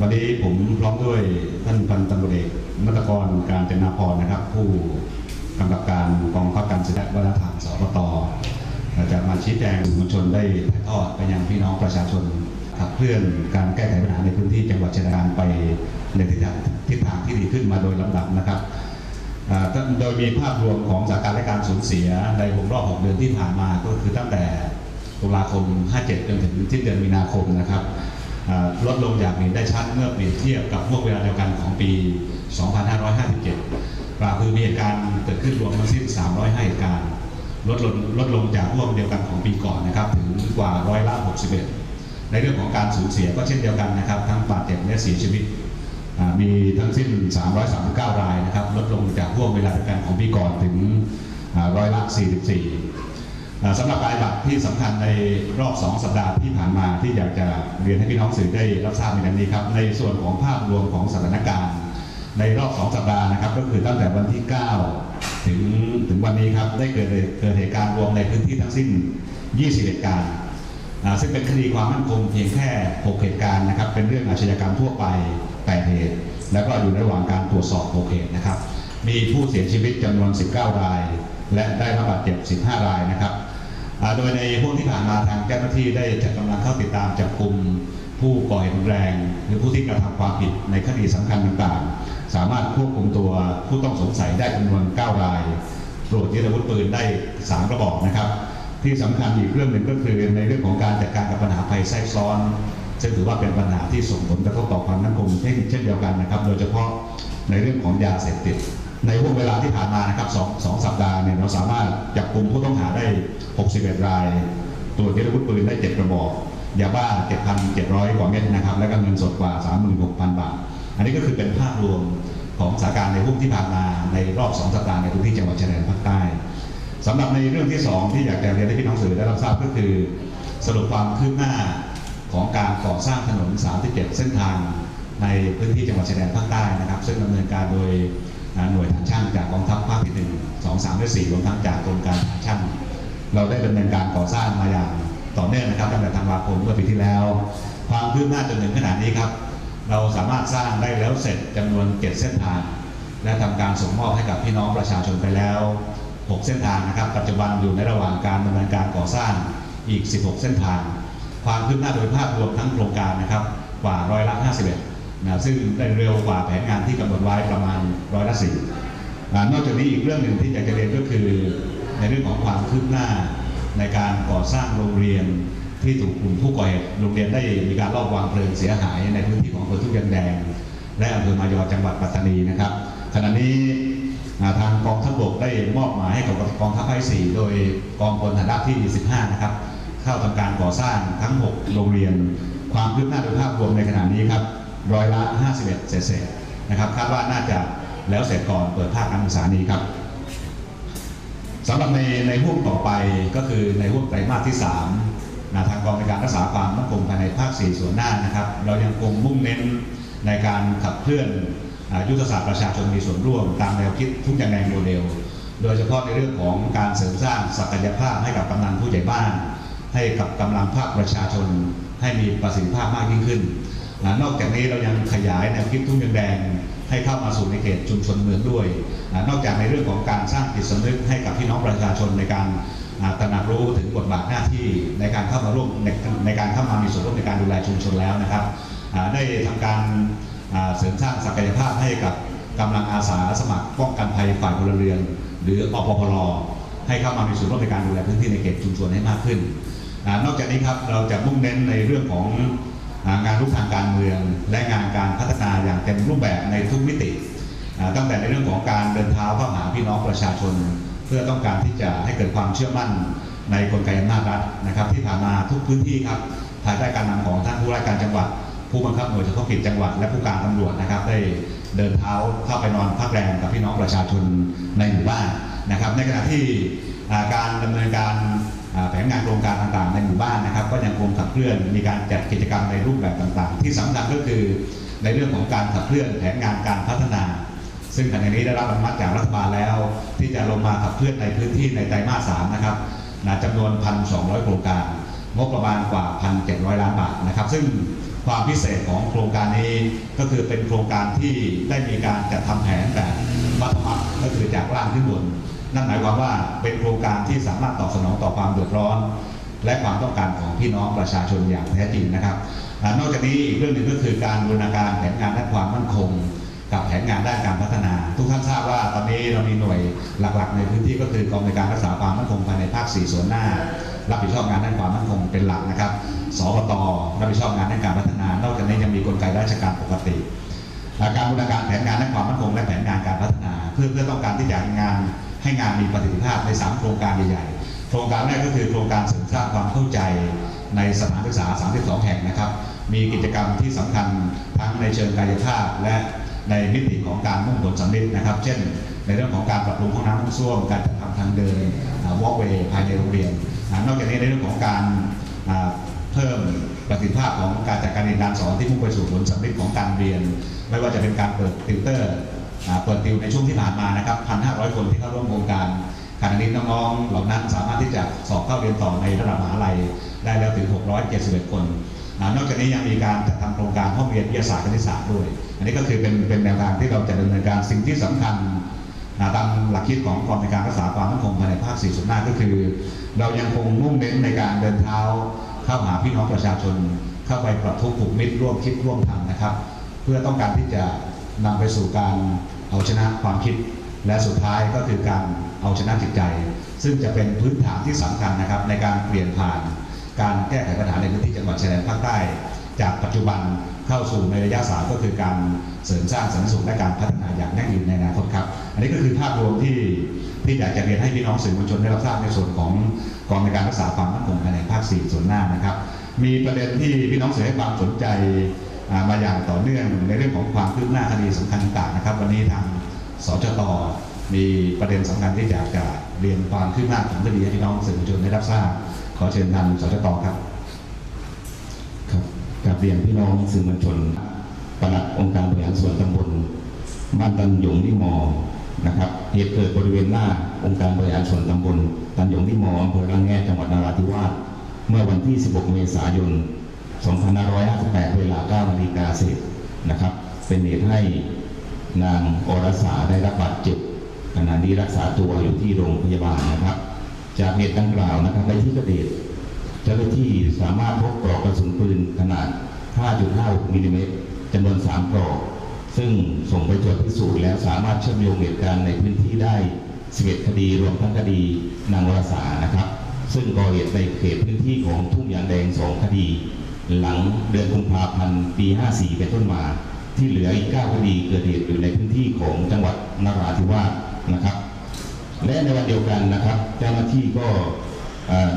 วันนี้ผมพร้อมด้วยท่านพันตำรวจเอกนัตกรการจนาพรนะครับ ผู้กำกับการกองบังคับการศึกษาวัฒนธรรมสปตจะมาชี้แจงสื่อมวลชนได้ถ่ายทอดไปยังพี่น้องประชาชนขับเคลื่อนการแก้ไขปัญหาในพื้นที่จังหวัดชายแดนไปในทิศทางที่ดีขึ้นมาโดยลำดับนะครับโดยมีภาพรวมของสถานการณ์และการสูญเสียในวงรอบ 6 เดือนที่ผ่านมาก็คือตั้งแต่ตุลาคม 57 จนถึงสิ้นเดือนมีนาคมนะครับ ลดลงอย่างเห็นได้ชัดเมื่อเปรียบเทียบกับห่วงเวลาเดียวกันของปี 2557กล่าวคือมีเหตุการณ์เกิดขึ้นรวมทั้งสิ้น 305เหตุการณ์ลดลงลดลงจากห่วงเดียวกันของปีก่อนนะครับถึงกว่าร้อยละ61 ในเรื่องของการสูญเสียก็เช่นเดียวกันนะครับทั้งบาดเจ็บและเสียชีวิตมีทั้งสิ้น 339 รายนะครับลดลงจากห่วงเวลาเดียวกันของปีก่อนถึงร้อยละ 44 สำหรับรายบัตรที่สำคัญในรอบ 2 สัปดาห์ที่ผ่านมาที่อยากจะเรียนให้พี่น้องสื่อได้รับทราบในดังนี้ครับ ในส่วนของภาพรวมของสถานการณ์ ในรอบ 2 สัปดาห์นะครับ ก็คือตั้งแต่วันที่ 9 ถึงถึงวันนี้ครับ ได้เกิดเกิดเหตุการณ์รวมในพื้นที่ทั้งสิ้น 20 เหตุการณ์ซึ่งเป็นคดีความมั่นคงเพียงแค่ 6 เหตุการณ์นะครับ เป็นเรื่องอาชญากรรมทั่วไป 8 เหตุ แล้วก็อยู่ระหว่างการตรวจสอบ 6 เหตุนะครับ มีผู้เสียชีวิตจำนวน 19 ราย และได้รับบาดเจ็บ 15 รายนะครับ โดยในห่วงที่ผ่านมาทางเจ้าหน้าที่ได้จัดกำลังเข้าติดตามจับกลุ่มผู้ก่อเหตุรุนแรงหรือผู้ที่กระทำความผิดในคดีสำคัญต่างๆ สามารถควบคุมตัวผู้ต้องสงสัยได้จำนวน 9 รายตรวจยึดอาวุธปืนได้ 3 กระบอกนะครับ ที่สำคัญอีกเรื่องหนึ่งก็คือในเรื่องของการจัดการกับปัญหาภัยแทรกซ้อน ซึ่งถือว่าเป็นปัญหาที่ส่งผลกระทบต่อความมั่นคงเช่นเช่นเดียวกันนะครับ โดยเฉพาะในเรื่องของยาเสพติด ในห่วงเวลาที่ผ่านมานะครับสองสองสัปดาห์เนี่ยเราสามารถจับกลุ่มผู้ต้องหาได้ 61 ราย ตรวจยึดอาวุธปืนได้ 7 กระบอก ยาบ้า 7,700 กว่าเม็ดนะครับ แล้วก็เงินสดกว่า 36,000 บาท อันนี้ก็คือเป็นภาพรวมของสถานการณ์ในห่วงที่ผ่านมาในรอบ 2 สัปดาห์ในพื้นที่จังหวัดชายแดนภาคใต้สำหรับในเรื่องที่สองที่อยากจะเรียนให้พี่น้องสื่อได้รับทราบก็คือ สรุปความคืบหน้าของการก่อสร้างถนน 37 เส้นทางในพื้นที่จังหวัดชายแดนภาคใต้นะครับ ซึ่งดำเนินการโดย หน่วยฐานช่างจากกองทัพภาคที่หนึ่งสองสามและสี่รวมทั้งจากกรมการฐานช่าง เราได้ดำเนินการก่อสร้างมาอย่างต่อเนื่องนะครับตั้งแต่ธันวาคมเมื่อปีที่แล้ว ความคืบหน้าจนถึงขนาดนี้ครับเราสามารถสร้างได้แล้วเสร็จจำนวน 7 เส้นทาง และทำการส่งมอบให้กับพี่น้องประชาชนไปแล้ว 6 เส้นทางนะครับ ปัจจุบันอยู่ในระหว่างการดำเนินการก่อสร้างอีก 16 เส้นทาง ความคืบหน้าโดยภาพรวมทั้งโครงการนะครับกว่าร้อยละ 51 นะซึ่งได้เร็วกว่าแผนงานที่กำหนดไว้ประมาณร้อยละสี่นอกจากนี้อีกเรื่องหนึ่งที่อยากจะเรียนก็คือ ในเรื่องของความคืบหน้าในการก่อสร้างโรงเรียนที่ถูกกลุ่มผู้ก่อเหตุโรงเรียนได้มีการลอบวางเพลิงเสียหายในพื้นที่ของอำเภอทุ่งยางแดง และอำเภอมายอจังหวัดปัตตานีนะครับ ขณะนี้ทางกองทัพบกได้มอบหมายให้กับกองทัพภาคที่โดยกองพลฐานราบที่ 15 นะครับ เข้าทำการก่อสร้างทั้ง 6 โรงเรียน ความคืบหน้าโดยภาพรวมในขณะนี้ครับ ร้อยละ 51 เศษๆนะครับคาดว่าน่าจะแล้วเสร็จก่อนเปิดภาคการศึกษานี้ครับสำหรับในในห่วงต่อไปก็คือในห่วงไตรมาสที่3นะทางกองในการรักษาความมั่นคงภายในภาค 4 ส่วนหน้านะครับ เรายังคงมุ่งเน้นในการขับเคลื่อนอยุทธศาสตร์ประชาชนมีส่วนร่วม ตามแนวคิดทุกอย่างแดงโมเดล โดยเฉพาะในเรื่องของการเสริมสร้างศักยภาพให้กับกำนันผู้ใหญ่บ้าน ให้กับกำลังภาคประชาชนให้มีประสิทธิภาพมากยิ่งขึ้น นอกจากนี้เรายังขยายแนวคิดทุ่งยังแดงให้เข้ามาสู่ในเขตชุมชนเมืองด้วย นอกจากในเรื่องของการสร้างจิตสำนึกให้กับพี่น้องประชาชนในการตระหนักรู้ถึงบทบาทหน้าที่ในการเข้ามาร่วมในในการเข้ามามีส่วนร่วมในการดูแลชุมชนแล้วนะครับ ได้ทำการเสริมสร้างศักยภาพให้กับกำลังอาสาสมัครป้องกันภัยฝ่ายพลเรือน หรืออปพลให้เข้ามามีส่วนร่วมในการดูแลพื้นที่ในเขตชุมชนให้มากขึ้น นอกจากนี้ครับเราจะมุ่งเน้นในเรื่องของ งานรุกทางการเมือง และงานการพัฒนาอย่างเต็มรูปแบบในทุกมิติ ตั้งแต่ในเรื่องของการเดินเท้าเข้าหาพี่น้องประชาชน เพื่อต้องการที่จะให้เกิดความเชื่อมั่นในกลไกอำนาจรัฐนะครับ ที่ผ่านมาทุกพื้นที่ครับภายใต้การนำของท่านผู้ว่าการจังหวัด ผู้บังคับหน่วยเฉพาะกิจจังหวัด และผู้การตำรวจนะครับ ได้เดินเท้าเข้าไปนอนพักแรมกับพี่น้องประชาชนในหมู่บ้านนะครับ ในขณะที่การดำเนินการ แผนงานโครงการต่างๆ ในหมู่บ้านนะครับ ก็ยังคงขับเคลื่อนมีการจัดกิจกรรมในรูปแบบต่างๆ ที่สำคัญก็คือในเรื่องของการขับเคลื่อนแผนงานการพัฒนา ซึ่งขณะนี้ได้รับอนุมัติจากรัฐบาลแล้ว ที่จะลงมาขับเคลื่อนในพื้นที่ในไตรมาสสามนะครับนะจำนวน 1,200 โครงการ งบประมาณกว่า 1,700 ล้านบาทนะครับ ซึ่งความพิเศษของโครงการนี้ก็คือเป็นโครงการที่ได้มีการจัดทำแผนแบบวัตมัตก็คือจากล่างขึ้นบน นั่นหมายความว่าเป็นโครงการที่สามารถตอบสนองต่อความเดือดร้อน และความต้องการของพี่น้องประชาชนอย่างแท้จริงนะครับนอกจากนี้อีกเรื่องหนึ่งก็คือการบูรณาการแผนงานด้านความมั่นคง กับแผนงานด้านการพัฒนา ทุกท่านทราบว่าตอนนี้เรามีหน่วยหลักๆ ในพื้นที่ก็คือกองในการรักษาความมั่นคงภายในภาค4ส่วนหน้า รับผิดชอบงานด้านความมั่นคงเป็นหลักนะครับสปตรับผิดชอบงานด้านการพัฒนา นอกจากนี้ยังมีกลไกราชการปกติการบูรณาการแผนงานด้านความมั่นคงและแผนงานการพัฒนา เพื่อเพื่อต้องการที่จะงาน ให้งานมีประสิทธิภาพใน 3 โครงการใหญ่ๆ โครงการแรกก็คือโครงการเสริมสร้างความเข้าใจในสถานศึกษา 32 แห่งนะครับ มีกิจกรรมที่สำคัญทั้งในเชิงกายภาพและในมิติของการมุ่งผลสำเร็จนะครับ เช่น ในเรื่องของการปรับปรุงห้องน้ำห้องส้วม การจัดทำทางเดินวอล์กเวย์ภายในโรงเรียน นอกจากนี้ในเรื่องของการเพิ่มประสิทธิภาพของการจัดการเรียนการสอนที่มุ่งไปสู่ผลสำเร็จของการเรียน ไม่ว่าจะเป็นการเปิดติวเตอร์ เปิดติวในช่วงที่ผ่านมานะครับ 1,500 คนที่เข้าร่วมโครงการขณะนี้น้องๆเหล่านั้นสามารถที่จะสอบเข้าเรียนต่อในระดับมหาลัยได้แล้วถึง 671 คนอ่านอกจากนี้ยังมีการจัดทำโครงการห้องเรียนวิทยาศาสตร์คณิตศาสตร์ด้วย อันนี้ก็คือเป็นเป็นแนวทางที่เราจะดำเนินการสิ่งที่สำคัญตามหลักคิดของกองในการรักษาความมั่นคงภายในภาคสี่ส่วนหน้าก็คือ เรายังคงมุ่งเน้นในการเดินเท้าเข้าหาพี่น้องประชาชน เข้าไปปรับทุกข์ผูกมิตรร่วมคิดร่วมทำนะครับ เพื่อต้องการที่จะ นำไปสู่การเอาชนะความคิด และสุดท้ายก็คือการเอาชนะจิตใจ ซึ่งจะเป็นพื้นฐานที่สำคัญนะครับ ในการเปลี่ยนผ่าน การแก้ไขปัญหาในพื้นที่จังหวัดชายแดนภาคใต้ จากปัจจุบันเข้าสู่ในระยะสามก็คือการเสริมสร้างสันติสุขและการพัฒนาอย่างยั่งยืนในอนาคตครับ อันนี้ก็คือภาพรวมที่ที่อยากจะเรียนให้พี่น้องสื่อมวลชนได้รับทราบในส่วนของกองในการรักษาความมั่นคงภายในภาค 4 ส่วนหน้านะครับ มีประเด็นที่พี่น้องสื่อให้ความสนใจ มาอย่างต่อเนื่องในเรื่องของความคืบหน้าคดีสำคัญต่างนะครับ วันนี้ทางสจตมีประเด็นสำคัญที่อยากจะเรียนความคืบหน้าของคดีให้พี่น้องสื่อมวลชนได้รับทราบขอเชิญทางสจตครับครับกราบเรียนพี่น้องสื่อมวลชนปลัดองค์การบริหารส่วนตำบลบ้านตันหยงที่มอนะครับเหตุเกิดบริเวณหน้าองค์การบริหารส่วนตำบลตันหยงที่มออำเภอระแงจังหวัดนราธิวาสเมื่อวันที่ 16 เมษายน 2558 เวลา9นาฬิกาเศษนะครับ เป็นเหตุให้นางอรสาได้รับบาดเจ็บขณะนี้รักษาตัวอยู่ที่โรงพยาบาลนะครับ จากเหตุดังกล่าวนะครับในที่เกิดเหตุเจ้าหน้าที่สามารถพบปลอกกระสุนปืนขนาด 5.56มิลลิเมตรจำนวน 3 ปลอก ซึ่งส่งไปตรวจพิสูจน์แล้วสามารถเชื่อมโยงเหตุการณ์ในพื้นที่ได้ 11 คดีรวมทั้งคดีนางวรสานะครับ ซึ่งก่อเหตุในเขตพื้นที่ของทุ่งยางแดง 2 คดี หลังเดือนกุมภาพันธ์ปี 54 เป็นต้นมา ที่เหลืออีก 9 คดีเกิดเหตุอยู่ในพื้นที่ของจังหวัดนราธิวาสนะครับ และในวันเดียวกันนะครับ เจ้าหน้าที่ก็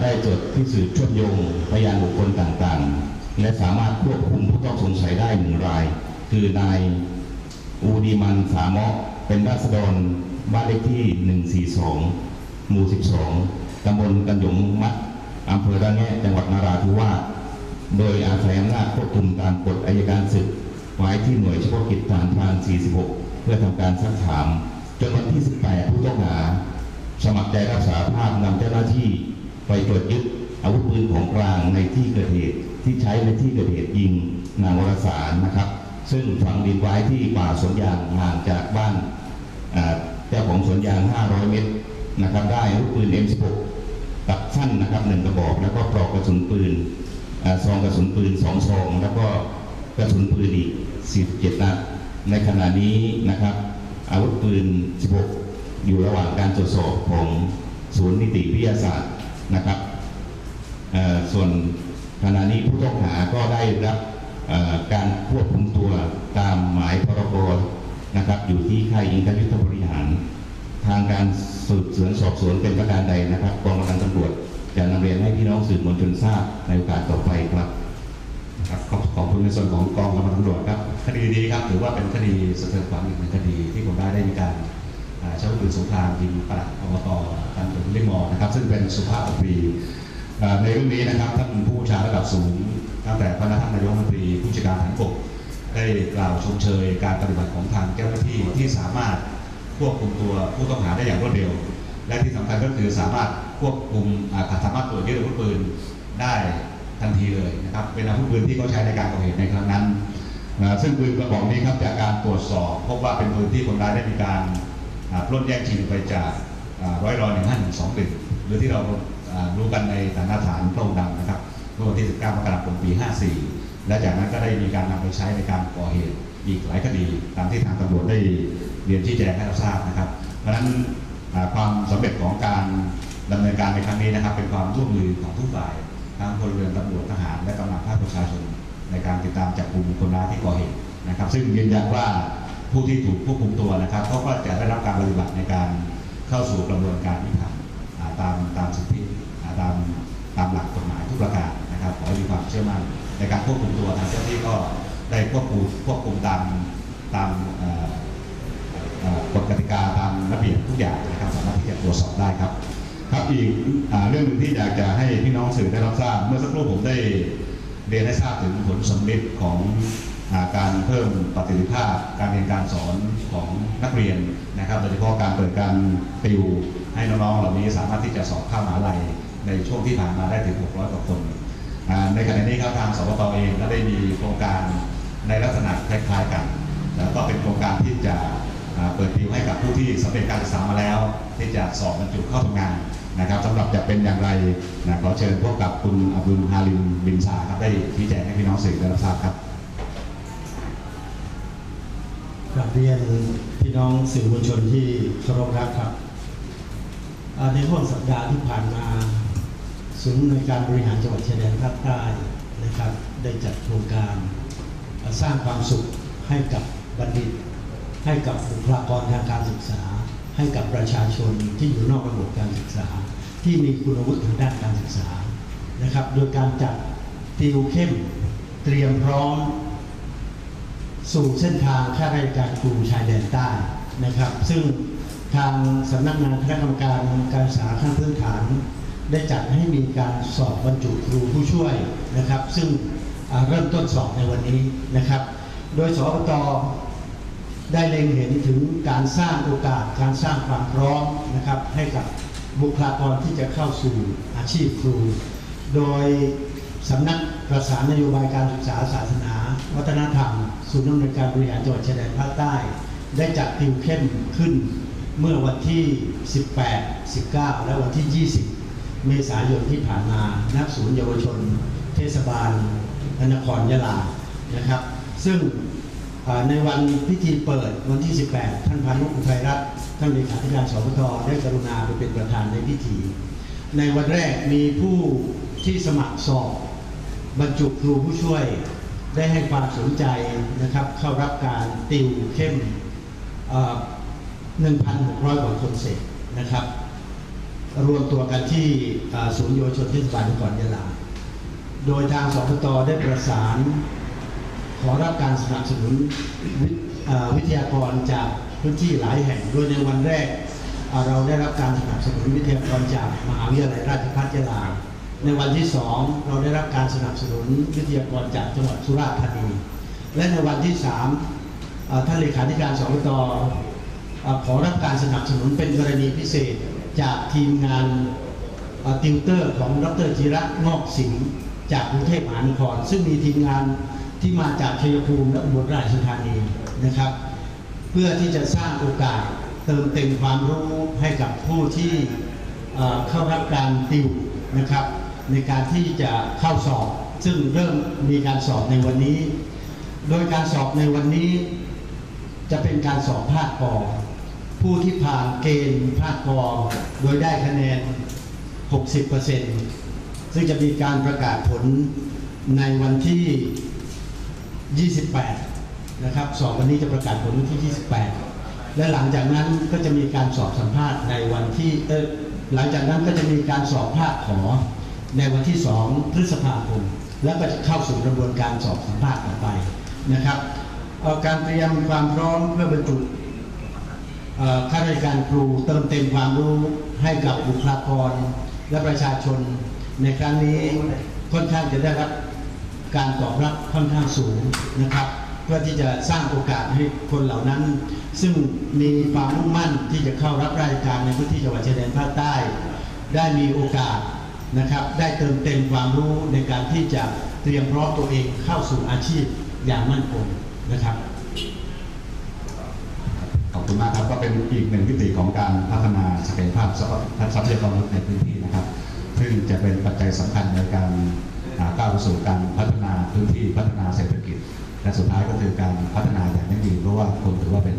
ได้ตรวจพิสูจน์เชื่อมโยงพยานบุคคลต่างๆ และสามารถควบคุมผู้ต้องสงสัยได้หนึ่งราย คือนายอูดีมันสามะเป็นราษฎรบ้านเลขที่ 142 หมู่ 12 ตำบลกันหยงมัดอำเภอระแงะจังหวัดนราธิวาส โดยอาศัยอำนาจควบคุมตามกฎอายการศึกไว้ที่หน่วยเฉพาะกิจฐานพราน 46 เพื่อทำการซักถาม จนวันที่ 18 ผู้ต้องหา สมัครใจรับสารภาพนำเจ้าหน้าที่ไปตรวจยึดอาวุธปืนของกลางในที่เกิดเหตุที่ใช้ในที่เกิดเหตุยิงนางวรสารนะครับ ซึ่งฝังดินไว้ที่ป่าสวนยางห่างจากบ้านเจ้าของสวนยาง 500 เมตรนะครับ ได้อาวุธปืน M16 ตัดสั้นนะครับหนึ่งกระบอกแล้วก็ปลอกกระสุนปืน ซองกระสุนปืนสองซองแล้วก็กระสุนปืนอีก 47 นัด ในขณะนี้นะครับ อาวุธปืน 16 อยู่ระหว่างการตรวจสอบของศูนย์นิติวิทยาศาสตร์นะครับส่วนขณะนี้ผู้ต้องหาก็ได้รับการควบคุมตัวตามหมายพรบนะครับ อยู่ที่ค่ายอิงคยุทธบริหาร ทางการสืบสวนสอบสวนเป็นประการใดนะครับกองกำลังตำรวจ จะนำเรียนให้พี่น้องสื่อมวลชนทราบในโอกาสต่อไปครับครับขอบขอบคุณในส่วนของกองกำลังตำรวจครับคดีนี้ครับถือว่าเป็นคดีสะเทือนขวัญอีกหนึ่งคดีที่ผมได้ได้มีการใช้อาวุธปืนสงครามยิงปลัดอบตตันตุลิมอนะครับ ซึ่งเป็นสุภาพสตรีในเรื่องนี้นะครับท่านผู้ชาระดับสูงตั้งแต่พระท่านนายกรัฐมนตรีผู้จัดการฐานบกได้กล่าวชมเชยการปฏิบัติของทางเจ้าหน้าที่ที่สามารถควบคุมตัวผู้ต้องหาได้อย่างรวดเร็ว และที่สำคัญก็คือสามารถ ควบคุมอาสามารถตรวจยึดอาวุธปืนได้ทันทีเลยนะครับ เป็นอาวุธปืนที่เขาใช้ในการก่อเหตุในครั้งนั้นนะซึ่งปืนกระบอกนี้ครับจากการตรวจสอบ พบว่าเป็นปืนที่คนร้ายได้มีการปล้นแย่งชิงไปจากร้อยรอหนึ่งห้าหนึ่งสองหนึ่งหรือที่เรารู้กันในฐานะฐานพระองดำนะครับเมื่อวันที่ 19 มกราคม ปี 54 และจากนั้นก็ได้มีการนำไปใช้ในการก่อเหตุอีกหลายคดีตามที่ทางตำรวจได้เรียนชี้แจงให้เราทราบนะครับ เพราะฉะนั้นความสำเร็จของการ ดำเนินการในครั้งนี้นะครับ เป็นความร่วมมือของทุกฝ่ายทั้งพลเรือนตำรวจทหารและกำลังภาคประชาชน ในการติดตามจับกลุ่มคนร้ายที่ก่อเหตุนะครับ ซึ่งยืนยันว่าผู้ที่ถูกควบคุมตัวนะครับเขาก็จะได้รับการปฏิบัติในการเข้าสู่กระบวนการยุติธรรมอ่าตามตามสิทธิตามตามหลักกฎหมายทุกประการนะครับขอให้มีความเชื่อมั่นในการควบคุมตัวทางเจ้าหน้าที่ก็ได้ควบคุมควบคุมตามตามกฎกติกาตามระเบียบทุกอย่างนะครับสามารถที่จะตรวจสอบได้ครับ ครับอีกอเรื่องหนึ่งที่อยากจะให้พี่น้องสื่อได้รับทราบ เมื่อสักครู่ผมได้เรียนให้ทราบถึงผลสำเร็จของอาการเพิ่มประสิทธิภาพ การเรียนการสอนของนักเรียนนะครับโดยเฉพาะการเปิดการติวให้น้องๆเหล่านี้สามารถที่จะสอบเข้ามหาลัยในช่วงที่ผ่านมาได้ถึง 600 กว่าคน ในขณะนี้ครับทางสปตเองก็ได้มีโครงการในลักษณะคล้ายๆกัน แล้วก็เป็นโครงการที่จะ เปิดติวให้กับผู้ที่สำเร็จการศึกษามาแล้ว ที่จะสอบบรรจุเข้าทำงานนะครับสำหรับจะเป็นอย่างไรนะขอเชิญพบกับคุณอับดุลฮาลิมบินซาครับได้ชี้แจงให้พี่น้องสื่อได้รับทราบครับกราบเรียนพี่น้องสื่อมวลชนที่เคารพรักครับในห่วงสัปดาห์ที่ผ่านมาศูนย์ในการบริหารจังหวัดชายแดนภาคใต้นะครับ ได้จัดโครงการสร้างความสุขให้กับบัณฑิต ให้กับบุคลากรทางการศึกษา ให้กับประชาชนที่อยู่นอกระบบการศึกษา ที่มีคุณวุฒิทางด้านการศึกษานะครับ โดยการจัดติวเข้มเตรียมพร้อม สู่เส้นทางข้าราชการครูชายแดนใต้นะครับ ซึ่งทางสำนักงานคณะกรรมการการศึกษาขั้นพื้นฐาน ได้จัดให้มีการสอบบรรจุครูผู้ช่วยนะครับ ซึ่งเริ่มต้นสอบในวันนี้นะครับ โดยสอบต ได้เล็งเห็นถึงการสร้างโอกาสการสร้างความพร้อมนะครับให้กับบุคลากรที่จะเข้าสู่อาชีพครู โดยสำนักประสานนโยบายการศึกษาศาสนา วัฒนธรรมศูนย์อำนวยการบริหารจังหวัดชายแดนภาคใต้ ได้จัดติวเข้มขึ้นเมื่อวันที่ 18 19 และวันที่ 20 เมษายนที่ผ่านมาณศูนย์เยาวชน เทศบาลนครยะลานะครับ ซึ่ง ในวันพิธีเปิดวันที่ 18 ท่านพานุอุทัยรัตน์ท่านเลขาธิการสพทได้กรุณาไปเป็นประธานในพิธี ในวันแรกมีผู้ที่สมัครสอบบรรจุครูผู้ช่วยได้ให้ความสนใจนะครับ เข้ารับการติวเข้มเอ่อ1,600 กว่าคนเสร็จนะครับ รวมตัวกันที่ศูนย์เยชนเทศบาลนครยะลา โดยทางสพตได้ประสาน ขอรับการสนับสนุนวิเอ่อวิทยากรจากพื้นที่หลายแห่ง โดยในวันแรก เราได้รับการสนับสนุนวิทยากรจากมหาวิทยาลัยราชภัฏยะลา ในวันที่สองเราได้รับการสนับสนุนวิทยากรจากจังหวัดสุราษฎร์ธานี และในวันที่สามท่านเลขาธิการสวตอขอรับการสนับสนุนเป็นกรณีพิเศษจากทีมงานติวเตอร์ของดรจิระงอกสิงห์จากกรุงเทพมหานคร ซึ่งมีทีมงาน ที่มาจากชัยภูมิและอุบลราชธานีนะครับ เพื่อที่จะสร้างโอกาสเติมเต็มความรู้ให้กับผู้ที่เข้ารับการติวนะครับ ในการที่จะเข้าสอบ ซึ่งเริ่มมีการสอบในวันนี้ โดยการสอบในวันนี้ จะเป็นการสอบภาคกอผู้ที่ผ่านเกณฑ์ภาคกอโดยได้คะแนน 60%ซึ่งจะมีการประกาศผลในวันที่ 28 นะครับสอบวันนี้จะประกาศผลวันที่ 28 และหลังจากนั้นก็จะมีการสอบสัมภาษณ์ในวันที่เออหลังจากนั้นก็จะมีการสอบภาคขอในวันที่ 2 พฤษภาคม แล้วก็จะเข้าสู่กระบวนการสอบสัมภาษณ์ต่อไปนะครับเอ่อการเตรียมความพร้อมเพื่อบรรจุข้าราชการครูเติมเต็มความรู้ให้กับบุคลากรและประชาชนในครั้งนี้ค่อนข้างจะได้รับ การตอบรับค่อนข้างสูงนะครับ เพื่อที่จะสร้างโอกาสให้คนเหล่านั้น ซึ่งมีความมุ่งมั่นที่จะเข้ารับราชการในพื้นที่จังหวัดชายแดนภาคใต้ ได้มีโอกาสนะครับ ได้เติมเต็มความรู้ในการที่จะเตรียมพร้อมตัวเองเข้าสู่อาชีพอย่างมั่นคงนะครับขอบคุณมากครับก็เป็นอีกหนึ่งมิติของการพัฒนาศักยภาพทรัพยากรในพื้นที่นะครับ ซึ่งจะเป็นปัจจัยสำคัญในการ ก้าวไปสู่การพัฒนาพื้นที่พัฒนาเศรษฐกิจ และสุดท้ายก็คือการพัฒนาอย่างยั่งยืนเพราะว่าคนถือว่าเป็น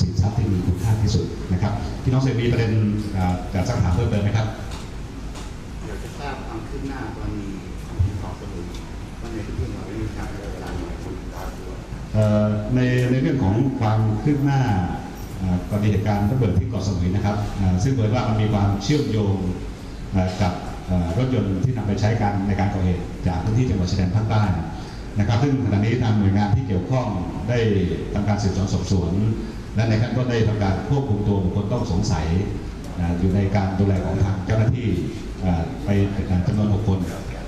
สินทรัพย์ที่มีคุณค่าที่สุดนะครับพี่น้องเสรีประเด็นอ่าจะสักถามเพิ่มเติมไหมครับอยากจะทราบความคืบหน้ากรณีของที่เกาะสมุยว่าในพื้นที่เราได้มีการใช้เวลาหน่อยคุณตาตัวเอ่อในในเรื่องของความคืบหน้าอ่ากรณีเหตุการณ์ระเบิดที่เกาะสมุยนะครับอ่าซึ่งเผยว่ามันมีความเชื่อมโยงเอ่อกับเอ่อ รถยนต์ที่นำไปใช้การในการก่อเหตุจากพื้นที่จังหวัดชายแดนภาคใต้นะครับ ซึ่งขณะนี้ทางหน่วยงานที่เกี่ยวข้องได้ทำการสืบสวนสอบสวน และในขั้นต้นได้ทำการควบคุมตัวบุคคลต้องสงสัยอ่าอยู่ในการดูแลของทางเจ้าหน้าที่ไปอ่าจำนวน6คน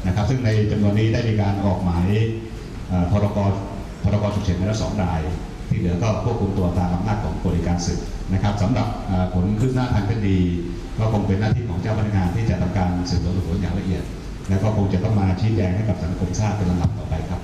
นะครับ ซึ่งในจำนวนนี้ได้มีการออกหมายพรกพรกฉุกเฉินไปแล้วสองราย ที่เหลือก็ควบคุมตัวตามอำนาจของบริการศึกนะครับสำหรับผลคืบหน้าทางคดีก็คงเป็นหน้าที่ เจ้าพนักงานที่จะทำการสืบสวนสอบสวนอย่างละเอียด แล้วก็คงจะต้องมาชี้แจงให้กับสังคมทราบเป็นลำดับต่อไปครับ